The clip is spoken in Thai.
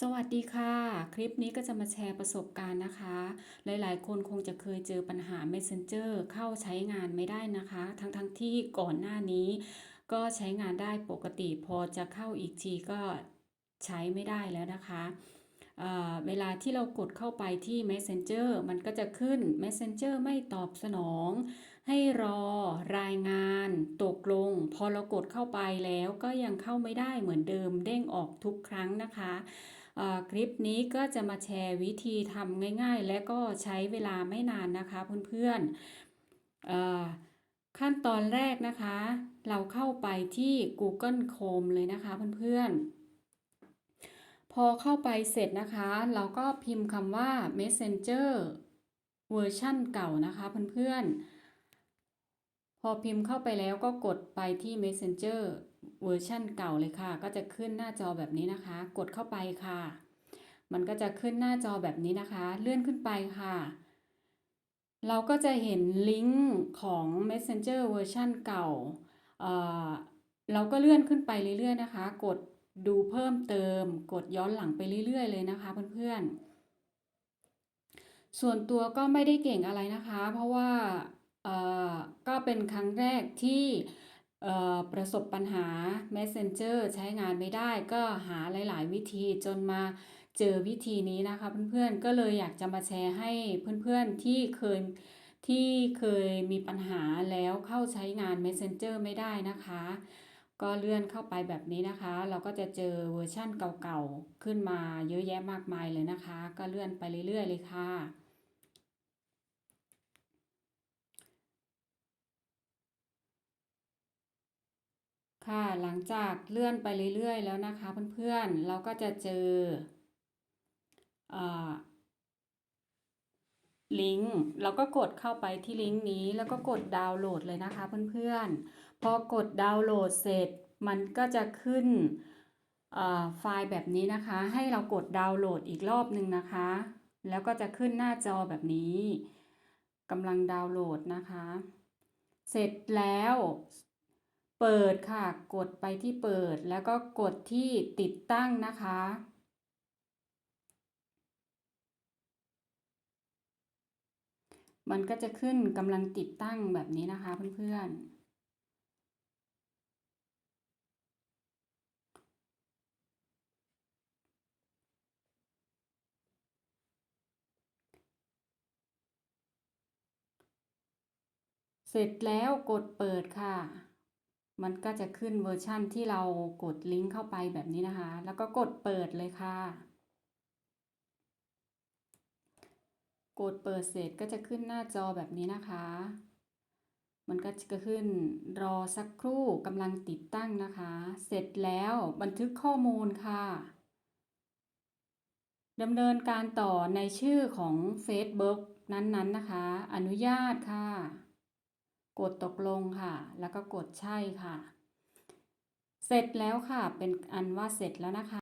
สวัสดีค่ะ คลิปนี้ก็จะมาแชร์ประสบการณ์นะคะ หลายๆ คนคงจะเคยเจอปัญหา Messenger เข้าใช้งานไม่ได้นะคะ ทั้งๆทที่ก่อนหน้านี้ ก็ใช้งานได้ปกติพอจะเข้าอีกทีก็ใช้ไม่ได้แล้วนะคะเเวลาที่เรากดเข้าไปที่ Messenger มันก็จะขึ้น Messenger ไม่ตอบสนอง ให้รอรายงานตกลง พอเรากดเข้าไปแล้วก็ยังเข้าไม่ได้เหมือนเดิมเด้งออกทุกครั้งนะคะ คลิปนี้ก็จะมาแชร์วิธีทำง่ายๆ และก็ใช้เวลาไม่นานนะคะเพื่อนๆขั้นตอนแรกนะคะ เราเข้าไปที่ Google Chrome เลยนะคะเพื่อนๆ พอเข้าไปเสร็จนะคะ เราก็พิมพ์คำว่า Messenger เวอร์ชั่นเก่านะคะเพื่อนๆ พอพิมพ์เข้าไปแล้วก็กดไปที่ Messenger เวอร์ชั่นเก่าเลยค่ะ ก็จะขึ้นหน้าจอแบบนี้นะคะ กดเข้าไปค่ะ มันก็จะขึ้นหน้าจอแบบนี้นะคะ เลื่อนขึ้นไปค่ะ เราก็จะเห็นลิงก์ของ Messenger เวอร์ชันเก่าเเราก็เลื่อนขึ้นไปเรื่อยๆนะคะ กดดูเพิ่มเติม กดย้อนหลังไปเรื่อยๆเลยนะคะเพื่อนๆ ส่วนตัวก็ไม่ได้เก่งอะไรนะคะ เพราะว่าก็เป็นครั้งแรกที่ ประสบปัญหา Messenger ใช้งานไม่ได้ก็หาหลาย ๆ วิธีจนมาเจอวิธีนี้นะคะเพื่อนๆก็เลยอยากจะมาแชร์ให้เพื่อนๆที่เคยที่เคยมีปัญหาแล้วเข้าใช้งาน Messenger ไม่ได้นะคะ ก็เลื่อนเข้าไปแบบนี้นะคะ เราก็จะเจอเวอร์ชั่นเก่าๆ ขึ้นมาเยอะแยะมากมายเลยนะคะ ก็เลื่อนไปเรื่อยๆเลยค่ะ ค่ะหลังจากเลื่อนไปเรื่อยๆ แล้วนะคะเพื่อนๆ เราก็จะเจอลิงก์เราก็กดเข้าไปที่ลิงก์นี้แล้วก็กดดาวน์โหลดเลยนะคะเพื่อนๆ พอกดดาวน์โหลดเสร็จมันก็จะขึ้นไฟล์แบบนี้นะคะ ให้เรากดดาวน์โหลดอีกรอบหนึ่งนะคะ แล้วก็จะขึ้นหน้าจอแบบนี้กำลังดาวน์โหลดนะคะ เสร็จแล้ว เปิดค่ะ กดไปที่เปิดแล้วก็กดที่ติดตั้งนะคะ มันก็จะขึ้นกำลังติดตั้งแบบนี้นะคะเพื่อนๆเสร็จแล้วกดเปิดค่ะ มันก็จะขึ้นเวอร์ชั่นที่เรากดลิงก์เข้าไปแบบนี้นะคะ แล้วก็กดเปิดเลยค่ะ กดเปิดเสร็จก็จะขึ้นหน้าจอแบบนี้นะคะ มันก็จะขึ้นรอสักครู่กำลังติดตั้งนะคะ เสร็จแล้วบันทึกข้อมูลค่ะดำเนินการต่อในชื่อของ Facebook นั้นๆนนะคะ อนุญาตค่ะ กดตกลงค่ะ แล้วก็กดใช่ค่ะ เสร็จแล้วค่ะ เป็นอันว่าเสร็จแล้วนะคะ